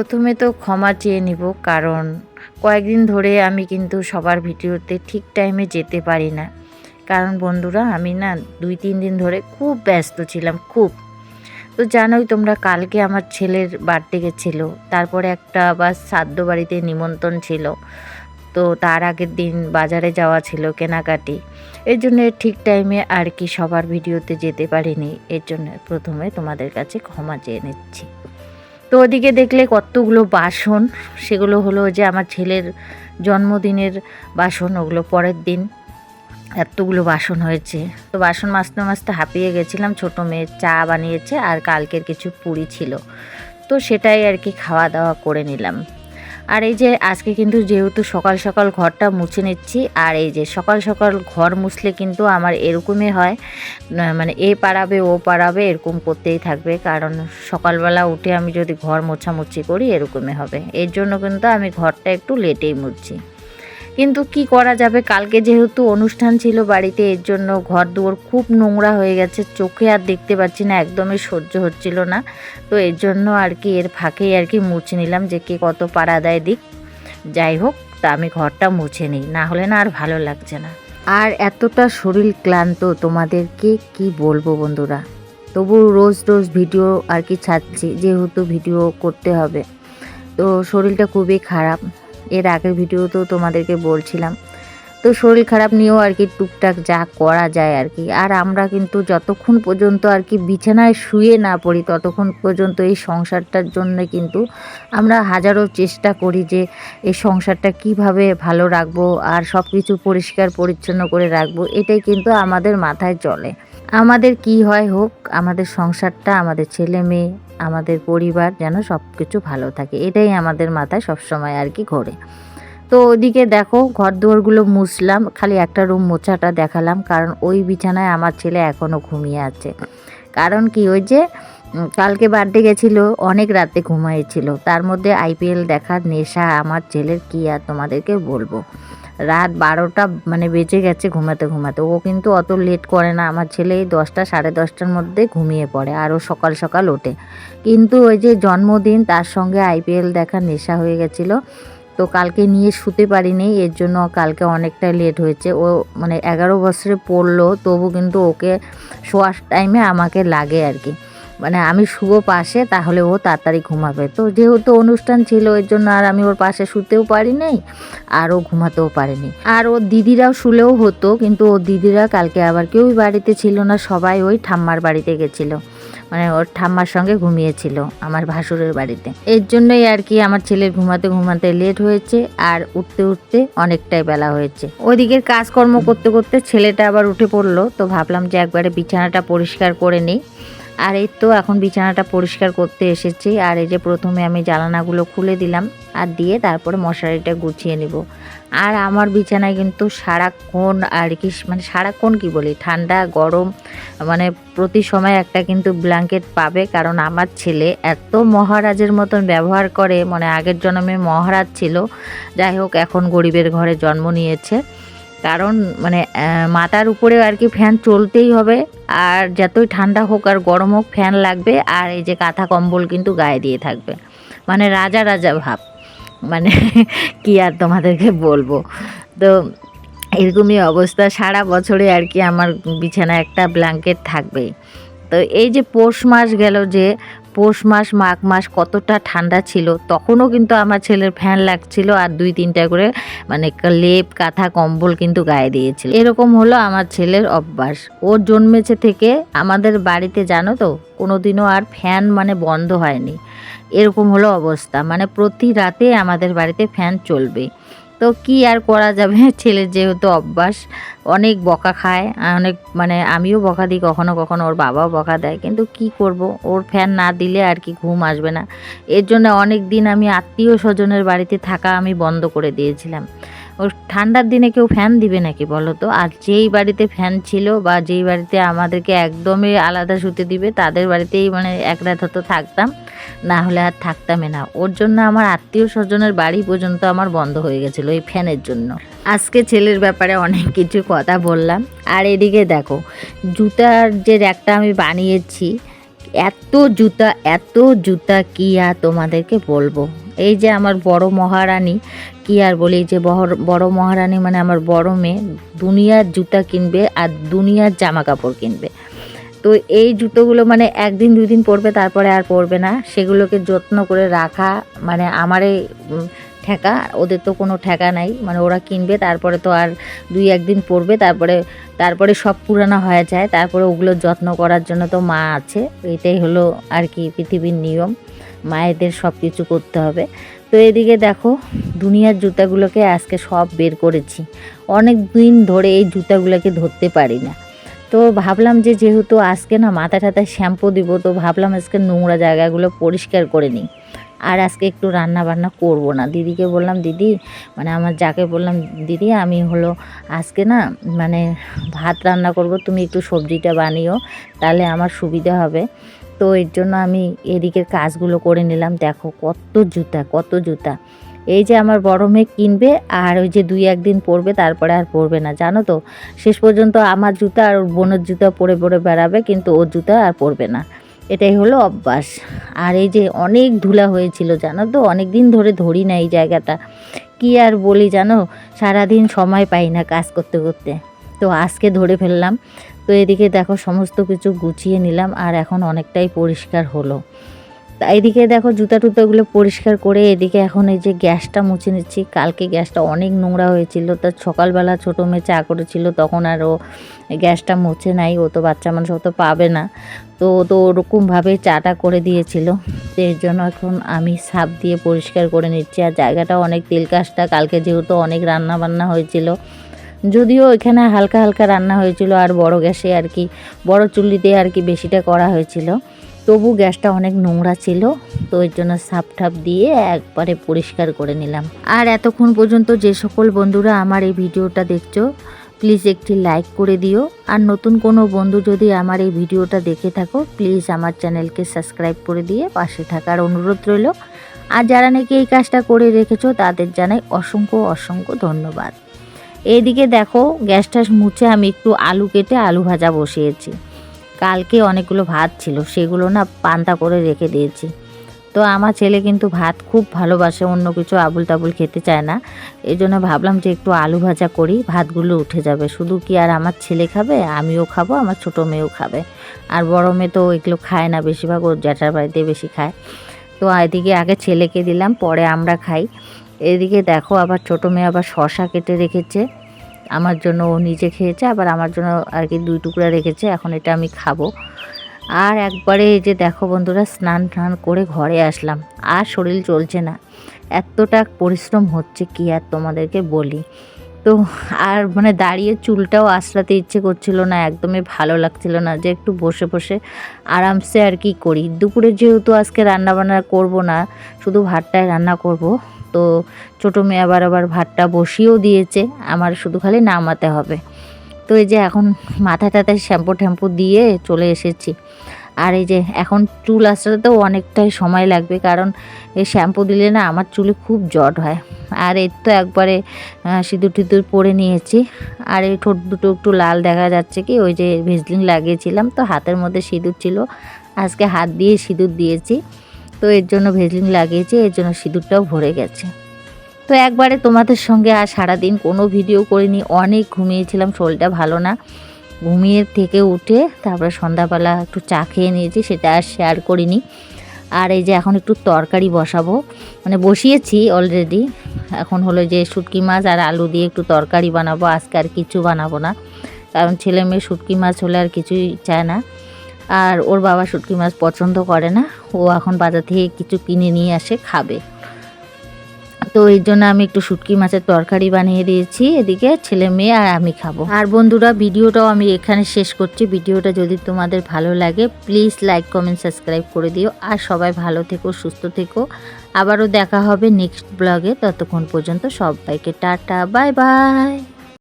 প্রথমে তো ক্ষমা চেয়ে নিব, কারণ কয়েকদিন ধরে আমি কিন্তু সবার ভিডিওতে ঠিক টাইমে যেতে পারি না। কারণ বন্ধুরা, আমি না দুই, তিন দিন ধরে খুব ব্যস্ত ছিলাম, খুব। তো জানোই তোমরা, কালকে আমার ছেলের বার্থডে গেছিল তারপরে একটা আবার শ্রাদ্ধ বাড়িতে নিমন্ত্রণ ছিল। তো তার আগের দিন বাজারে যাওয়া ছিল কেনাকাটি। এর জন্য ঠিক টাইমে আর কি সবার ভিডিওতে যেতে পারিনি, এর জন্য প্রথমে তোমাদের কাছে ক্ষমা চেয়ে নিচ্ছি। তো ওদিকে দেখলে কতগুলো বাসন, সেগুলো হলো যে আমার ছেলের জন্মদিনের বাসন, ওগুলো পরের দিন এতগুলো বাসন হয়েছে। তো বাসন মাজতে মাজতে হাঁপিয়ে গেছিলাম, ছোটো মেয়ে চা বানিয়েছে আর কালকের কিছু পুরি ছিল। তো সেটাই আর কি খাওয়া দাওয়া করে নিলাম। আর এই যে আজকে কিন্তু যেহেতু সকাল সকাল ঘরটা মুছে নিচ্ছি, আর এই যে সকাল সকাল ঘর মুছলে কিন্তু আমার এরকমই হয় মানে এ পারাবে ও পারাবে এরকম করতেই থাকবে। কারণ সকালবেলা উঠে আমি যদি ঘর মোছামুছি করি, এরকমই হবে। এর জন্য কিন্তু আমি ঘরটা একটু লেটেই মুছছি। কিন্তু কি করা যাবে? কালকে যেহেতু অনুষ্ঠান ছিল বাড়িতে, এর জন্য ঘর দুয়ার খুব নোংরা হয়ে গেছে। চোখে আর দেখতে পাচ্ছি না, একদমই সহ্য হচ্ছিল না। তো এর জন্য আর কি, এর ফাঁকেই আর কি মুছে নিলাম যে কে কত পাড়া দেয় দিক। যাই হোক, তা আমি ঘরটা মুছে নিই, না হলে না আর ভালো লাগছে না। আর এতটা শরীর ক্লান্ত, তোমাদেরকে কি বলব বন্ধুরা? তবু রোজ রোজ ভিডিও আর কি ছাড়ছি, যেহেতু ভিডিও করতে হবে। তো শরীরটা খুবই খারাপ। এর আগের ভিডিওতেও তোমাদেরকে বলছিলাম। তো শরীর খারাপ নিয়েও আর কি টুকটাক যা করা যায় আর কি। আর আমরা কিন্তু যতক্ষণ পর্যন্ত আর কি বিছানায় শুয়ে না পড়ি, ততক্ষণ পর্যন্ত এই সংসারটার জন্য কিন্তু আমরা হাজারো চেষ্টা করি যে এই সংসারটা কীভাবে ভালো রাখব আর সব কিছু পরিষ্কার পরিচ্ছন্ন করে রাখব, এটাই কিন্তু আমাদের মাথায় চলে। আমাদের কি হয় হোক, আমাদের সংসারটা, আমাদের ছেলে মেয়ে আমাদের পরিবার যেন সব কিছু ভালো থাকে। এটাই আমাদের মাথায় সবসময় আর কি ঘোরে। তো ওদিকে দেখো ঘর দুয়ারগুলো মুছলাম, খালি একটা রুম মোছাটা দেখালাম, কারণ ওই বিছানায় আমার ছেলে এখনও ঘুমিয়ে আছে। কারণ কি ওই যে কালকে বার্থডে গেছিল, অনেক রাতে ঘুমাইছিল। তার মধ্যে আইপিএল দেখার নেশা আমার ছেলের কি আর তোমাদেরকে বলব? রাত বারোটা মানে বেঁচে গেছে ঘুমাতে ঘুমাতে। ও কিন্তু অত লেট করে না। আমার ছেলে এই দশটা, সাড়ে দশটার মধ্যে ঘুমিয়ে পড়ে আর ও সকাল সকাল ওঠে। কিন্তু ওই যে জন্মদিন, তার সঙ্গে আইপিএল দেখার নেশা হয়ে গেছিল। তো কালকে নিয়ে শুতে পারিনি, এর জন্য কালকে অনেকটা লেট হয়েছে। ও মানে এগারো বছরে পড়ল, তবু কিন্তু ওকে শোয়ার টাইমে আমাকে লাগে আর কি। মানে আমি শুভ পাশে, তাহলে ও তাড়াতাড়ি ঘুমাবে। তো যেহেতু অনুষ্ঠান ছিল, এর জন্য আর আমি ওর পাশে শুতেও পারি নাই আর ও ঘুমাতেও পারেনি। আর ওর দিদিরাও শুলেও হতো, কিন্তু ওর দিদিরা কালকে আবার কেউই বাড়িতে ছিল না, সবাই ওই ঠাম্মার বাড়িতে গেছিল। মানে ওর ঠাম্মার সঙ্গে ঘুমিয়েছিল আমার ভাসুরের বাড়িতে। এর জন্যই আর কি আমার ছেলের ঘুমাতে ঘুমাতে লেট হয়েছে, আর উঠতে উঠতে অনেকটাই বেলা হয়েছে। ওইদিকের কাজকর্ম করতে করতে ছেলেটা আবার উঠে পড়ল, তো ভাবলাম যে একবারে বিছানাটা পরিষ্কার করে নিই। আর এই তো এখন বিছানাটা পরিষ্কার করতে এসেছি। আর এই যে প্রথমে আমি জানালাগুলো খুলে দিলাম আর দিয়ে তারপরে মশারিটা গুছিয়ে নিব। আর আমার বিছানায় কিন্তু সারাক্ষণ আর কি মানে সারাক্ষণ কি বলি? ঠান্ডা, গরম মানে প্রতি সময় একটা কিন্তু ব্ল্যাঙ্কেট পাবে। কারণ আমার ছেলে এত মহারাজের মতন ব্যবহার করে মানে আগের জন্মে মহারাজ ছিল। যাই হোক, এখন গরিবের ঘরে জন্ম নিয়েছে। কারণ মানে মাথার উপরে আর কি ফ্যান চলতেই হবে। আর যতই ঠান্ডা হোক আর গরম হোক ফ্যান লাগবে। আর এই যে কাঁথা কম্বল কিন্তু গায়ে দিয়ে থাকবে। মানে রাজা রাজা ভাব। মানে কি আর তোমাদেরকে বলব? তো এরকমই অবস্থা। সারা বছরে আর কি আমার বিছানা একটা ব্ল্যাঙ্কেট থাকবেই। তো এই যে পৌষ মাস গেল যে পৌষ মাস, মাঘ মাস কতটা ঠান্ডা ছিল, তখনও কিন্তু আমার ছেলের ফ্যান লাগছিল আর দুই তিনটা করে মানে লেপ, কাঁথা, কম্বল কিন্তু গায়ে দিয়েছিল। এরকম হলো আমার ছেলের অভ্যাস। ও জন্মেছে থেকে আমাদের বাড়িতে, জানো তো, কোনোদিনও আর ফ্যান মানে বন্ধ হয়নি। এরকম হলো অবস্থা। মানে প্রতি রাতে আমাদের বাড়িতে ফ্যান চলবে তো কি আর করা যাবে? ছেলের যেহেতু অভ্যাস, অনেক বকা খায় অনেক মানে আমিও বকা দিই, কখনো কখনো ওর বাবাও বকা দেয়, কিন্তু কি করব? ওর ফ্যান না দিলে আর কি ঘুম আসবে না। এর জন্য অনেক দিন আমি আত্মীয় স্বজনের বাড়িতে থাকা আমি বন্ধ করে দিয়েছিলাম। ওর ঠান্ডার দিনে কেউ ফ্যান দিবে নাকি বলো তো? আর যেই বাড়িতে ফ্যান ছিল বা যেই বাড়িতে আমাদেরকে একদমই আলাদা শুতে দিবে, তাদের বাড়িতেই মানে এক রাত হতো থাকতাম। না হলে আর থাকতামই না। ওর জন্য আমার আত্মীয় স্বজনের বাড়ি পর্যন্ত আমার বন্ধ হয়ে গেছিল এই ফ্যানের জন্য। আজকে ছেলের ব্যাপারে অনেক কিছু কথা বললাম। আর এদিকে দেখো, জুতার যে র্যাকটা আমি বানিয়েছি এত জুতা এত জুতা কি আর তোমাদেরকে বলব? এই যে আমার বড় মহারানী, কি আর বলি যে বড় মহারানী মানে আমার বড় মেয়ে, দুনিয়ার জুতা কিনবে আর দুনিয়ার জামা কাপড় কিনবে। তো এই জুতোগুলো মানে একদিন, দুই দিন পরবে, তারপরে আর পরবে না। সেগুলোকে যত্ন করে রাখা মানে আমারে ঠেকা ওদের তো কোনো ঠেকা নাই। মানে ওরা কিনবে, তারপরে তো আর দুই একদিন পরবে তারপরে তারপরে সব পুরানো হয়ে যায়। তারপরে ওগুলো যত্ন করার জন্য তো মা আছে। এটাই হলো আর কি পৃথিবীর নিয়ম। মায়েদের সব কিছু করতে হবে। তো এদিকে দেখো, দুনিয়ার জুতাগুলোকে আজকে সব বের করেছি। অনেক দিন ধরে এই জুতাগুলোকে ধরতে পারি না। তো ভাবলাম যে যেহেতু আজকে না মাথা টাথায় শ্যাম্পু দিব, তো ভাবলাম আজকে নোংরা জায়গাগুলো পরিষ্কার করে নিই। আর আজকে একটু রান্না বান্না করব না। দিদিকে বললাম, দিদি মানে আমার যাকে বললাম, দিদি, আমি হলো আজকে না মানে ভাত রান্না করব, তুমি একটু সবজিটা বানিও, তাহলে আমার সুবিধা হবে। তো এর জন্য আমি এদিকের কাজগুলো করে নিলাম। দেখো কত জুতা কত জুতা। এই যে আমার বড় মেয়ে কিনবে আর ওই যে দুই একদিন পরবে, তারপরে আর পরবে না। জানো তো, শেষ পর্যন্ত আমার জুতা আর ওর বোনের জুতা পরে পরে বেড়াবে, কিন্তু ওর জুতা আর পরবে না। এটাই হলো অভ্যাস। আর এই যে অনেক ধুলা হয়েছিল, জানো তো? অনেক দিন ধরে ধরি না এই জায়গাটা। কি আর বলি জানো? সারাদিন সময় পাই না কাজ করতে করতে। তো আজকে ধরে ফেললাম। তো এদিকে দেখো, সমস্ত কিছু গুছিয়ে নিলাম আর এখন অনেকটাই পরিষ্কার হলো। তা এদিকে দেখো জুতা টুতাগুলো পরিষ্কার করে এদিকে এখন এই যে গ্যাসটা মুছে নিচ্ছি। কালকে গ্যাসটা অনেক নোংরা হয়েছিল। তা সকালবেলা ছোটো মেয়ে চা করেছিল, তখন আর ও গ্যাসটা মুছে নাই। ও তো বাচ্চা মানুষ, ও তো পাবে না। তো ও তো ওরকমভাবে চাটা করে দিয়েছিল। তো এর জন্য এখন আমি সাপ দিয়ে পরিষ্কার করে নিচ্ছি। আর জায়গাটা অনেক তেল কাজটা কালকে যেহেতু অনেক রান্না বান্না হয়েছিল, যদিও এখানে হালকা হালকা রান্না হয়েছিল। আর বড় গ্যাসে আর কি, বড় চুল্লিতে আর কি বেশিটা করা হয়েছিল। তবু গ্যাসটা অনেক নোংরা ছিল, তো এর জন্য সাপ ঠাপ দিয়ে একবারে পরিষ্কার করে নিলাম। আর এতক্ষণ পর্যন্ত যে সকল বন্ধুরা আমার এই ভিডিওটা দেখছ প্লিজ একটি লাইক করে দিও। আর নতুন কোনো বন্ধু যদি আমার এই ভিডিওটা দেখে থাকো প্লিজ আমার চ্যানেলকে সাবস্ক্রাইব করে দিয়ে পাশে থাকার অনুরোধ রইল। আর যারা নাকি এই কাজটা করে রেখেছো, তাদের জানাই অসংখ্য অসংখ্য ধন্যবাদ। এইদিকে দেখো গ্যাস মুছে আমি একটু আলু কেটে আলু ভাজা বসিয়েছি। কালকে অনেকগুলো ভাত ছিল, সেগুলো না পান্তা করে রেখে দিয়েছি। তো আমার ছেলে কিন্তু ভাত খুব ভালোবাসে, অন্য কিছু আবুল তাবুল খেতে চায় না। এই জন্য ভাবলাম যে একটু আলু ভাজা করি, ভাতগুলো উঠে যাবে। শুধু কি আর আমার ছেলে খাবে, আমিও খাব, আমার ছোটো মেয়েও খাবে। আর বড়ো মেয়ে তো এগুলো খায় না, বেশিরভাগ ওর জ্যাঠার বাড়িতে বেশি খায়। তো এদিকে আগে ছেলেকে দিলাম, পরে আমরা খাই। এদিকে দেখো আবার ছোটো মেয়ে আবার শশা কেটে রেখেছে। আমার জন্য ও নিজে খেয়েছে, আবার আমার জন্য আর কি দুই টুকরা রেখেছে, এখন এটা আমি খাব। আর একবারে এই যে দেখো বন্ধুরা, স্নান টান করে ঘরে আসলাম, আর শরীর চলছে না। এতটা পরিশ্রম হচ্ছে কি আর তোমাদেরকে বলি। তো আর মানে দাঁড়িয়ে চুলটাও আশ্রাতে ইচ্ছে করছিল না, একদমই ভালো লাগছিল না যে একটু বসে বসে আরামসে আর কি করি। দুপুরে যেহেতু আজকে রান্না বান্না করব না, শুধু ভাতটাই রান্না করব তো ছোটো মেয়ে আবার আবার ভাতটা বসিয়েও দিয়েছে, আমার শুধু খালি নামাতে হবে। তো এই যে এখন মাথা টাথায় শ্যাম্পু ট্যাম্পু দিয়ে চলে এসেছি। আর এই যে এখন চুল আসাতেও অনেকটাই সময় লাগবে, কারণ এই শ্যাম্পু দিলে না আমার চুলে খুব জট হয়। আর এর তো একবারে সিঁদুর টিঁদুর পরে নিয়েছি। আর এই ঠোঁট দুটো একটু লাল দেখা যাচ্ছে কি, ওই যে ভেজলিন লাগিয়েছিলাম, তো হাতের মধ্যে সিঁদুর ছিল। আজকে হাত দিয়ে সিঁদুর দিয়েছি। তো এর জন্য ভেজলিন লাগিয়েছি, এর জন্য সিঁদুরটাও ভরে গেছে। তো একবারে তোমাদের সঙ্গে আর সারাদিন কোনো ভিডিও করিনি, অনেক ঘুমিয়েছিলাম, শরীরটা ভালো না। ঘুমিয়ে থেকে উঠে তারপরে সন্ধ্যাবেলা একটু চা খেয়ে নিয়েছি, সেটা আর শেয়ার করিনি। আর এই যে এখন একটু তরকারি বসাবো মানে বসিয়েছি অলরেডি এখন হলো যে শুটকি মাছ আর আলু দিয়ে একটু তরকারি বানাবো, আজকে আর কিছু বানাবো না। কারণ ছেলে মেয়ে শুটকি মাছ হলে আর কিছুই চায় না। আর ওর বাবা শুটকি মাছ পছন্দ করে না। ও এখন বাজার থেকে কিছু কিনে নিয়ে আসে, খাবে। তো এই জন্য আমি একটু শুটকি মাছের তরকারি বানিয়ে দিয়েছি। এদিকে ছেলে মেয়ে আর আমি খাব। আর বন্ধুরা, ভিডিওটাও আমি এখানে শেষ করছি। ভিডিওটা যদি তোমাদের ভালো লাগে প্লিজ লাইক কমেন্ট সাবস্ক্রাইব করে দিও। আর সবাই ভালো থেকো, সুস্থ থেকো। আবারও দেখা হবে নেক্সট ব্লগে ততক্ষণ পর্যন্ত সবাইকে টাটা বাই বাই